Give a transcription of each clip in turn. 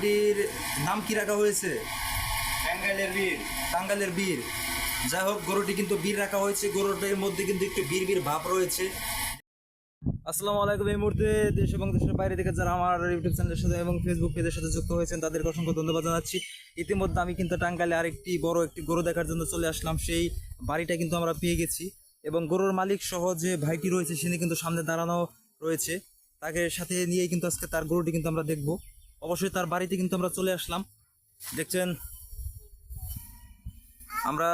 গরুটির নাম কি রাখা হয়েছে? টাঙ্গাইলের বীর। টাঙ্গাইলের বীর। যাই হোক গরুটি কিন্তু বীর রাখা হয়েছে। গরুটির মধ্যে কিন্তু একটু বীর বীর ভাব রয়েছে। আসসালামু আলাইকুম এই মুহূর্তে দেশ এবং দেশের বাইরে থেকে যারা আমার ইউটিউব চ্যানেলের সাথে এবং ফেসবুক পেজের সাথে যুক্ত হয়েছেন তাদেরকে অসংখ্য ধন্যবাদ জানাচ্ছি। ইতিমধ্যে আমি কিন্তু টাঙ্গাইলে আরেকটি বড় একটি গরু দেখার জন্য চলে আসলাম। সেই বাড়িটা কিন্তু আমরা পেয়ে গেছি এবং গরুর মালিক সহ যে ভাইটি রয়েছে তিনি কিন্তু সামনে দাঁড়ানো রয়েছে। তাকে সাথে নিয়েই কিন্তু আজকে তার গরুটি কিন্তু আমরা দেখব। অবশ্যই তার বাড়িতে কিন্তু আমরা চলে আসলাম। দেখছেন? আমরা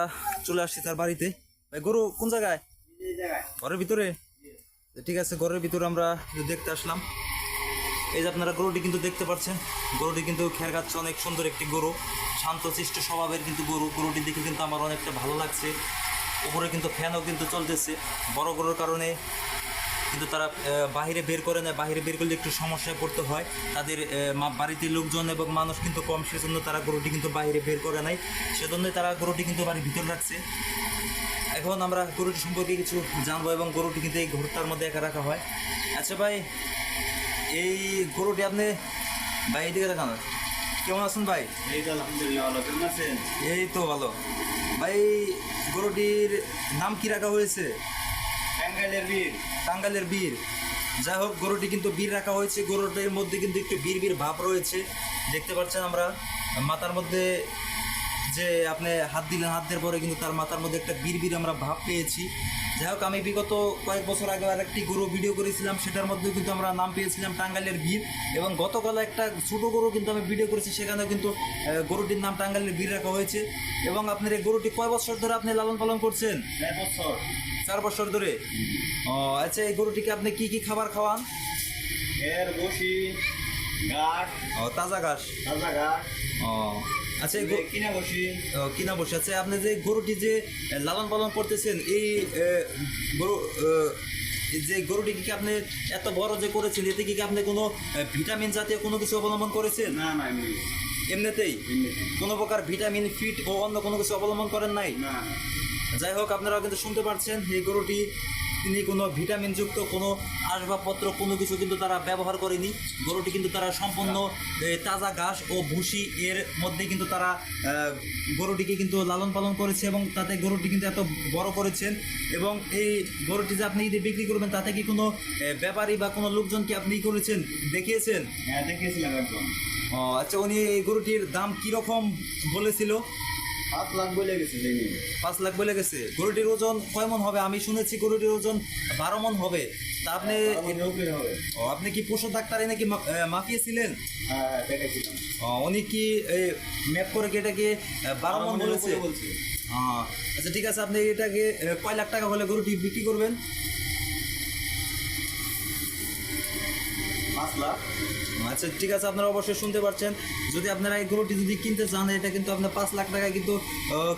চলে আসছি তার বাড়িতে। ভাই, গরু কোন জায়গায়? ঘরের ভিতরে? ঠিক আছে, ঘরের ভিতরে আমরা দেখতে আসলাম। এই যে আপনারা গরুটি কিন্তু দেখতে পাচ্ছেন, গরুটি কিন্তু খের গাচ্ছে অনেক সুন্দর একটি গরু। শান্ত শিষ্ট স্বভাবের কিন্তু গরু। গরুটি দেখে কিন্তু আমার অনেকটা ভালো লাগছে। উপরে কিন্তু ফ্যানও কিন্তু চলতেছে। বড় গরুর কারণে কিন্তু তারা বাইরে বের করে নেয়। বাইরে বের করলে একটু সমস্যায় পড়তে হয়। তাদের বাড়িতে লোকজন এবং মানুষ কিন্তু কম সেজন্য তারা গরুটি কিন্তু বাইরে বের করে নাই সেজন্যই তারা গরুটি কিন্তু বাড়ির ভিতর রাখছে। এখন আমরা গরুটি সম্পর্কে কিছু জানব এবং গরুটি কিন্তু এই ঘরটার মধ্যে একা রাখা হয়। আচ্ছা ভাই এই গরুটি আপনি ভাই এইদিকে দেখান। কেমন আছেন ভাই? এই তো আলহামদুলিল্লাহ ভালো। কেমন আছেন? এই তো ভালো। ভাই গরুটির নাম কি রাখা হয়েছে? টাঙ্গাইলের বীর টাঙ্গাইলের বীর। যাই হোক, গরুটি কিন্তু বীর রাখা হয়েছে। গরুটির মধ্যে কিন্তু একটু বীর বীর ভাব রয়েছে। দেখতে পাচ্ছেন আমরা, মাথার মধ্যে যে আপনি হাত দিলেন, হাত দেওয়ার পরে কিন্তু তার মাথার মধ্যে একটা বীর বীর আমরা ভাব পেয়েছি। যাই হোক, আমি বিগত কয়েক বছর আগে আর একটি গরু ভিডিও করেছিলাম। সেটার মধ্যে কিন্তু আমরা নাম পেয়েছিলাম টাঙ্গাইলের বীর। এবং গতকাল একটা ছোট গরু কিন্তু আমি ভিডিও করেছি। সেখানে কিন্তু গরুটির নাম টাঙ্গাইলের বীর রাখা হয়েছে। এবং আপনার এই গরুটি কয় বছর ধরে আপনি লালন পালন করছেন? চার বছর। চার বছর ধরে। ও আচ্ছা এই গরুটিকে আপনি কি কি খাবার খাওয়ান? এর বসি ঘাস ও তাজা ঘাস। তাজা ঘাস। ও আচ্ছা এই কিনা বসি। ও, কিনা বসে। আছে আপনি যে গরুটি যে লালন পালন করতেছেন এই গরু যে গরুটিকে কি আপনি এত বড় যে করেছেন এতে কি কি আপনি কোনো ভিটামিন জাতীয় কোনো কিছু অবলম্বন করেছেন? না না এমনি এমনিতেই? কোনো প্রকার ভিটামিন ফিট ও অন্য কোনো কিছু অবলম্বন করেন নাই? না। যাই হোক আপনারা কিন্তু শুনতে পারছেন এই গরুটি তিনি কোনো ভিটামিনযুক্ত কোনো আসবাবপত্র কোনো কিছু কিন্তু তারা ব্যবহার করেনি। গরুটি কিন্তু তারা সম্পূর্ণ তাজা ঘাস ও ভুসি এর মধ্যে কিন্তু তারা গরুটিকে কিন্তু লালন পালন করেছে এবং তাতে গরুটি কিন্তু এত বড় করেছেন। এবং এই গরুটি যে আপনি যদি বিক্রি করবেন তাতে কি কোনো ব্যাপারী বা কোনো লোকজন কি আপনি করেছেন দেখিয়েছেন? হ্যাঁ দেখেছিলাম একদম। ও আচ্ছা উনি এই গরুটির দাম কীরকম বলেছিল? পাঁচ লাখ বলে গেছে পাঁচ লাখ বলে গেছে। গরুটির ওজন কয় মন হবে? আমি শুনেছি গরুটির ওজন বারো মন হবে। তা আপনি হবে। ও, আপনি কি পশু ডাক্তারে নাকি মাপিয়েছিলেন হ্যাঁ হ্যাঁ উনি কি ম্যাপ করে কি এটাকে বারো মন বলেছে? আচ্ছা ঠিক আছে আপনি এটাকে কয় লাখ টাকা হলে গরুটি বিক্রি করবেন? পাঁচ লাখ। আচ্ছা ঠিক আছে, আপনারা অবশ্যই শুনতে পারছেন। যদি আপনারা এই গরুটি যদি কিনতে চান, এটা কিন্তু আপনি পাঁচ লাখ টাকায় কিন্তু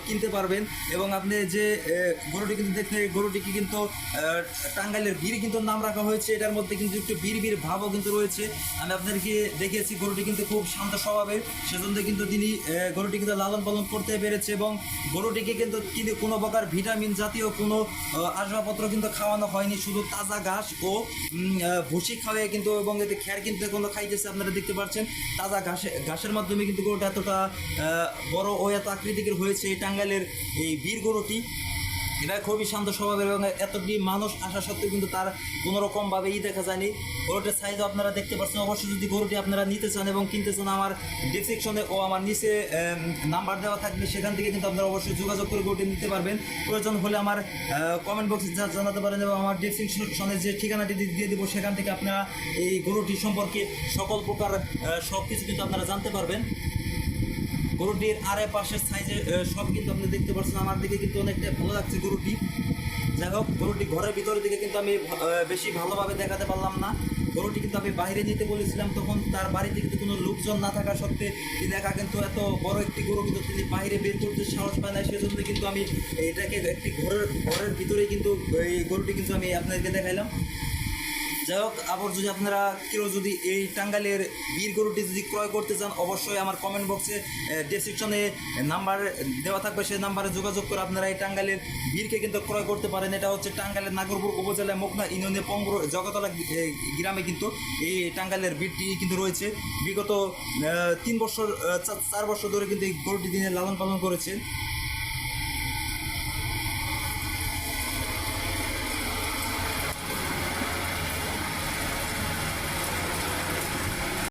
কিনতে পারবেন। এবং আপনি যে গরুটি কিন্তু দেখতে এই গরুটিকে কিন্তু টাঙ্গাইলের বীর কিন্তু নাম রাখা হয়েছে। এটার মধ্যে কিন্তু একটু বীর বীর ভাবও কিন্তু রয়েছে। আমি আপনাদেরকে দেখিয়েছি, গরুটি কিন্তু খুব শান্ত স্বভাবের সেজন্য কিন্তু তিনি গরুটি কিন্তু লালন পালন করতে পেরেছে এবং গরুটিকে কিন্তু কিন্তু কোনো প্রকার ভিটামিন জাতীয় কোনো আসবাবপত্র কিন্তু খাওয়ানো হয়নি। শুধু তাজা ঘাস ও ভুসি খাওয়াই কিন্তু এবং এতে খ্যার কিন্তু কোনো খাইতেছে আপনারা দেখতে পাচ্ছেন, তাজা ঘাসে ঘাসের মাধ্যমে কিন্তু গরুটা এতটা বড় ও এত আকৃতিকের হয়েছে টাঙ্গাইলের এই বীর গরুটি এরা খুবই শান্ত স্বভাবের এবং এতটি মানুষ আসা সত্ত্বেও কিন্তু তার কোনো রকমভাবে ই দেখা যায়নি। গরুটির সাইজও আপনারা দেখতে পাচ্ছেন। অবশ্যই যদি গরুটি আপনারা নিতে চান এবং কিনতে চান, আমার ডিসক্রিপশনে ও আমার নিচে নাম্বার দেওয়া থাকবে। সেখান থেকে কিন্তু আপনারা অবশ্যই যোগাযোগ করে গরুটি নিতে পারবেন। প্রয়োজন হলে আমার কমেন্ট বক্সে জানাতে পারেন এবং আমার ডিসক্রিপশনে যে ঠিকানাটি দিয়ে দেবো, সেখান থেকে আপনারা এই গরুটি সম্পর্কে সকল প্রকার সব কিছু কিন্তু আপনারা জানতে পারবেন। গরুটির আরে পাশের সাইজে সব কিন্তু আপনি দেখতে পাচ্ছেন। আমার দিকে কিন্তু অনেকটা ভালো লাগছে গরুটি। যাই হোক, গরুটি ঘরের ভিতরের দিকে কিন্তু আমি বেশি ভালোভাবে দেখাতে পারলাম না। গরুটি কিন্তু আমি বাইরে নিতে বলেছিলাম, তখন তার বাড়িতে কিন্তু কোনো লোকজন না থাকা সত্ত্বে একা কিন্তু এত বড় একটি গরু কিন্তু তিনি বাইরে বের করতে সাহস পায় না সেজন্য কিন্তু আমি এটাকে একটি ঘরের ঘরের ভিতরেই কিন্তু এই গরুটি কিন্তু আমি আপনাদেরকে দেখাইলাম। যাই হোক, আবার যদি আপনারা কেউ যদি এই টাঙ্গাইলের বীর গরুটি যদি ক্রয় করতে চান, অবশ্যই আমার কমেন্ট বক্সে ডেসক্রিপশনে নাম্বার দেওয়া থাকবে। সেই নাম্বারে যোগাযোগ করে আপনারা এই টাঙ্গাইলের বীরকে কিন্তু ক্রয় করতে পারেন। এটা হচ্ছে টাঙ্গাইলের নাগরপুর উপজেলায় মুখনা ইউনিয়নের পঙ্গর জগতলা গ্রামে কিন্তু এই টাঙ্গাইলের বীরটি কিন্তু রয়েছে। বিগত তিন বছর চার বছর ধরে কিন্তু এই গরুটি দিনে লালন পালন করেছে